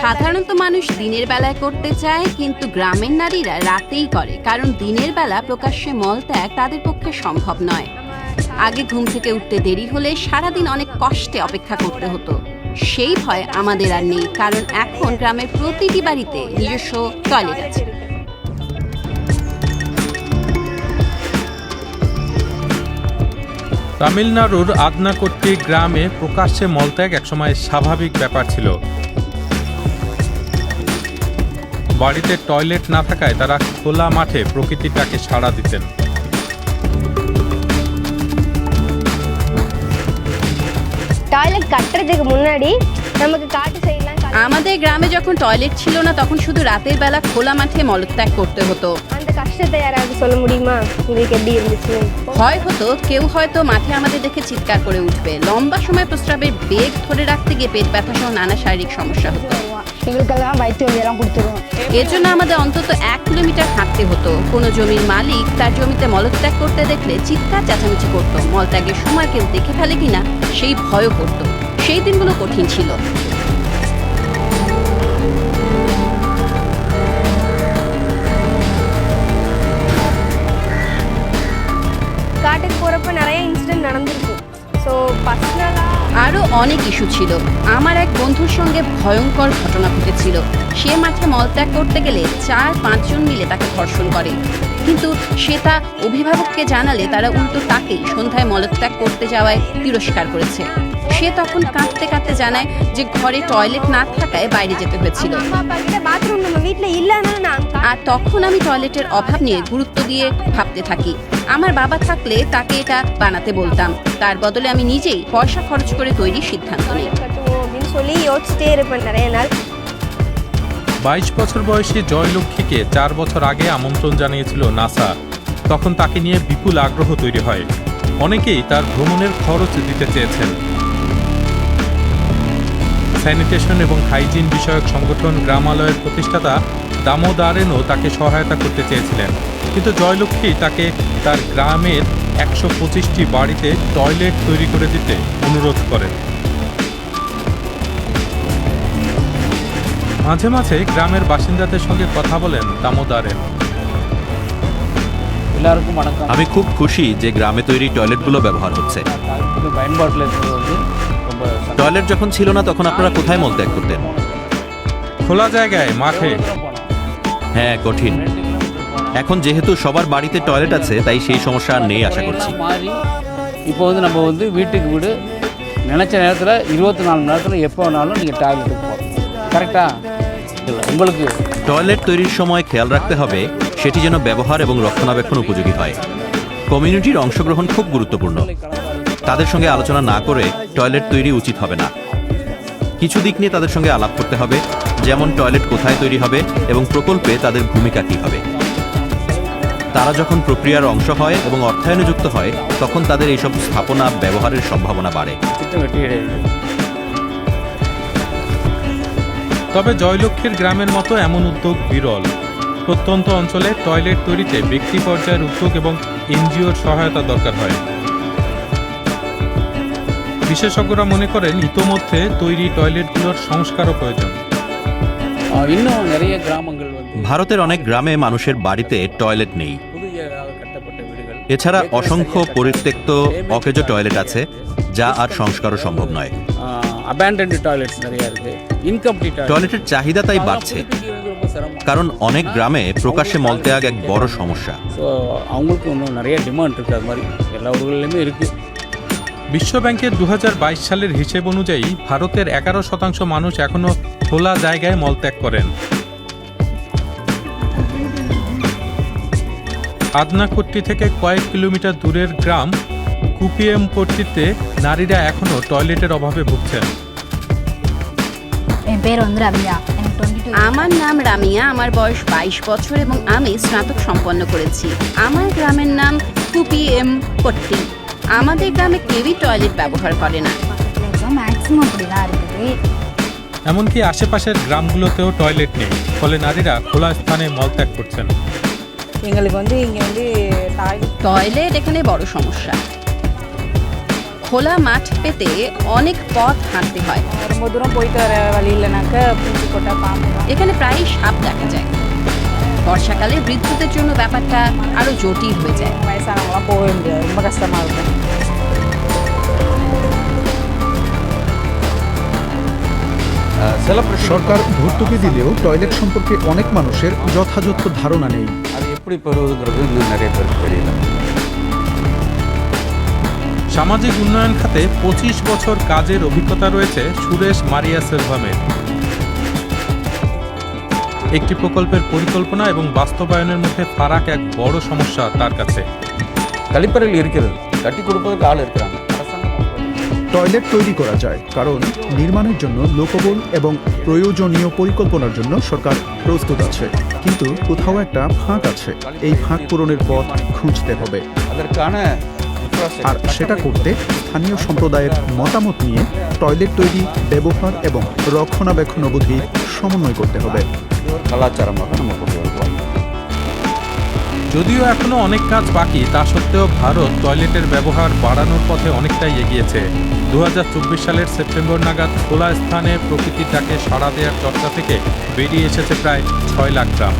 সাধারণত মানুষ দিনের বেলায় করতে চায় কিন্তু গ্রামের নারীরা রাতেই করে। কারণ দিনের বেলা প্রকাশ্যে মলত্যাগ তাদের পক্ষে সম্ভব নয়। আগে ঘুম থেকে উঠতে দেরি হলে সারাদিন অনেক কষ্টে অপেক্ষা করতে হতো। সেই ভয় আমাদের আর নেই কারণ এখন গ্রামের প্রতিটি বাড়িতে নিজস্ব টয়লেট আছে। তামিলনাড়ুর আদনাকট্টি গ্রামে প্রকাশ্যে মলত্যাগ একসময় স্বাভাবিক ব্যাপার ছিল। বাড়িতে টয়লেট না থাকায় তারা খোলা মাঠে প্রকৃতিটাকে সাড়া দিতেন டாய்லெட் கட்டுறதுக்கு முன்னாடி நமக்கு காட்டு சைட்லாம் আমাদের গ্রামে যখন টয়লেট ছিল না তখন শুধু রাতের বেলা খোলা মাঠে মলত্যাগ করতে হতো அந்த கஷ்டத்தை யாராவது சொல்ல முடியுமா உங்களுக்கு எப்படி இருந்துச்சு ভয় হতো কেউ হয়তো মাঠে আমাদের দেখে চিৎকার করে উঠবে লম্বা সময় প্রস্রাবের বেগ ধরে রাখতে গিয়ে পেট ব্যথা সহ নানা শারীরিক সমস্যা হতো எங்களுக்கெல்லாம் வயிற்று வலியெல்லாம் கொடுத்துரும் এর জন্য আমাদের অন্তত এক কিলোমিটার হাঁটতে হতো কোনো জমির মালিক তার জমিতে মলত্যাগ করতে দেখলে চিৎকার চেঁচামেচি করতো মলত্যাগের সময় কেউ দেখে ফেলে কিনা সেই ভয়ও করতো সেই দিনগুলো কঠিন ছিল காட்டுக்கு போகிறப்ப நிறைய இன்சிடென்ட் நடந்திருக்கும் ஸோ பர்சனலாக আরও অনেক ইস্যু ছিল। আমার এক বন্ধুর সঙ্গে ভয়ঙ্কর ঘটনা ঘটেছিল। সে মাঠে মলত্যাগ করতে গেলে চার, পাঁচজন মিলে তাকে ধর্ষণ করে। কিন্তু সে তা অভিভাবককে জানালে তারা উল্টো তাকেই সন্ধ্যায় মলত্যাগ করতে যাওয়ায় তিরস্কার করেছে। সে তখন কাঁদতে কাঁদতে জানায় যে ঘরে টয়লেট না থাকায় বাইরে যেতে হয়েছিল। আর তখন আমি টয়লেটের অভাব নিয়ে গুরুত্ব দিয়ে ভাবতে থাকি। আমার বাবা থাকলে তাকে এটা বানাতে বলতাম। তার বদলে আমি নিজেই পয়সা খরচ করে তৈরি সিদ্ধান্ত নিই। বাইশ বছর বয়সী জয়লক্ষ্মীকে চার বছর আগে আমন্ত্রণ জানিয়েছিল নাসা। তখন তাকে নিয়ে বিপুল আগ্রহ তৈরি হয়। অনেকেই তার ভ্রমণের খরচ দিতে চেয়েছেন। স্যানিটেশন এবং হাইজিন বিষয়ক সংগঠন গ্রামালয়ের প্রতিষ্ঠাতা দামোদারেনও তাকে সহায়তা করতে চেয়েছিলেন। কিন্তু জয়লক্ষ্মী তাকে তার গ্রামের একশো পঁচিশটি বাড়িতে টয়লেট তৈরি করে দিতে অনুরোধ করেন। মাঝে মাঝে গ্রামের বাসিন্দাদের সঙ্গে কথা বলেন দামোদারেন। আমি খুব খুশি যে গ্রামে তৈরি টয়লেটগুলো ব্যবহার হচ্ছে। இது பயன்பாட்டில் இருக்கிறது வந்து ரொம்ப சந்தோஷம். টয়লেট যখন ছিল না তখন আপনারা কোথায় মলত্যাগ করতেন খোলা জায়গায় মাঠে எவ்வளவு தூரம் போனோம்? হ্যাঁ কঠিন ரெண்டு கிலோமீட்டர் போனோம். এখন যেহেতু সবার বাড়িতে টয়লেট আছে তাই সেই সমস্যা আর নেই আশা করছি முறையெல்லாம் மாறி இப்போ வந்து நம்ம வந்து வீட்டுக்கு வீடு நினச்ச நேரத்தில் இருபத்தி நாலு மணி நேரத்தில் எப்போ வேணாலும் நீங்கள் டாய்லெட்டுக்கு போகலாம் கரெக்டா இல்லை உங்களுக்கு টয়লেট তৈরির সময় খেয়াল রাখতে হবে সেটি যেন ব্যবহার এবং রক্ষণাবেক্ষণ উপযোগী হয় কমিউনিটির অংশগ্রহণ খুব গুরুত্বপূর্ণ তাদের সঙ্গে আলোচনা না করে টয়লেট তৈরি উচিত হবে না। কিছু দিক নিয়ে তাদের সঙ্গে আলাপ করতে হবে, যেমন টয়লেট কোথায় তৈরি হবে এবং প্রকল্পে তাদের ভূমিকা কী হবে। তারা যখন প্রক্রিয়ার অংশ হয় এবং অর্থায়নে যুক্ত হয়, তখন তাদের এইসব স্থাপনা ব্যবহারের সম্ভাবনা বাড়ে। তবে জয়লক্ষ্মীর গ্রামের মতো এমন উদ্যোগ বিরল। প্রত্যন্ত অঞ্চলে টয়লেট তৈরিতে ব্যক্তি পর্যায়ের উদ্যোগ এবং এনজিওর সহায়তা দরকার হয়। বিশেষজ্ঞরা মনে করেন ইতোমধ্যে তৈরি টয়লেটগুলোর সংস্কারও প্রয়োজন। ভারতের অনেক গ্রামে মানুষের বাড়িতে টয়লেট নেই। এছাড়া অসংখ্য পরিত্যক্ত অকেজো টয়লেট আছে যা আর সংস্কারও সম্ভব নয়। টয়লেটের চাহিদা তাই বাড়ছে। কারণ অনেক গ্রামে প্রকাশ্যে মলত্যাগ এক বড় সমস্যা। বিশ্বব্যাংকের দু হাজার বাইশ সালের হিসেব অনুযায়ী ভারতের এগারো শতাংশ মানুষ এখনও খোলা জায়গায় মলত্যাগ করেন। আদনাকট্টি থেকে কয়েক কিলোমিটার দূরের গ্রাম কুপিএম কোট্টিতে নারীরা এখনও টয়লেটের অভাবে ভুগছেন। আমার নাম রামিয়া আমার বয়স বাইশ বছর এবং আমি স্নাতক সম্পন্ন করেছি। আমার গ্রামের নাম কুপিএম পট্টি আমাদের গ্রামে কেউই টয়লেট ব্যবহার করে না। এমনকি আশেপাশের গ্রামগুলোতেও টয়লেট নেই ফলে নারীরা খোলা স্থানে মলত্যাগ করছেন। টয়লেট এখানে বড় সমস্যা। খোলা মাঠ পেতে অনেক পথ হাঁটতে হয়। এখানে প্রায় সাপ দেখা যায়। বর্ষাকালে বৃদ্ধদের জন্য ব্যাপারটা আরও জটিল হয়ে যায়। সরকার ভর্তুকি দিলেও টয়লেট সম্পর্কে অনেক মানুষের যথাযথ ধারণা নেই அது எப்படி பெறுவதுங்கிறது இன்னும் நிறைய பேருக்கு தெரியல সামাজিক উন্নয়ন খাতে পঁচিশ বছর কাজের অভিজ্ঞতা রয়েছে সুরেশ মারিয়া সেলভামের একটি প্রকল্পের পরিকল্পনা এবং বাস্তবায়নের মধ্যে ফারাক এক বড় সমস্যা তার কাছে கழிப்பறைகள் இருக்கிறது கட்டி கொடுப்பதற்கு ஆள் இருக்கிறாங்க அரசாங்கம் টয়লেট তৈরি করা যায়, কারণ নির্মাণের জন্য লোকবল এবং প্রয়োজনীয় পরিকল্পনার জন্য সরকার প্রস্তুত আছে। কিন্তু কোথাও একটা ফাঁক আছে, এই ফাঁক পূরণের পথ খুঁজতে হবে। আর সেটা করতে স্থানীয় সম্প্রদায়ের মতামত নিয়ে টয়লেট তৈরি, ব্যবহার এবং রক্ষণাবেক্ষণ অবধি সমন্বয় করতে হবে। যদিও এখনও অনেক কাজ বাকি, তা সত্ত্বেও ভারত টয়লেটের ব্যবহার বাড়ানোর পথে অনেকটাই এগিয়েছে। দু হাজার চব্বিশ সালের সেপ্টেম্বর নাগাদ খোলা স্থানে প্রকৃতির ডাকে সাড়া দেওয়ার চর্চা থেকে বেরিয়ে এসেছে প্রায় ছয় লাখ গ্রাম।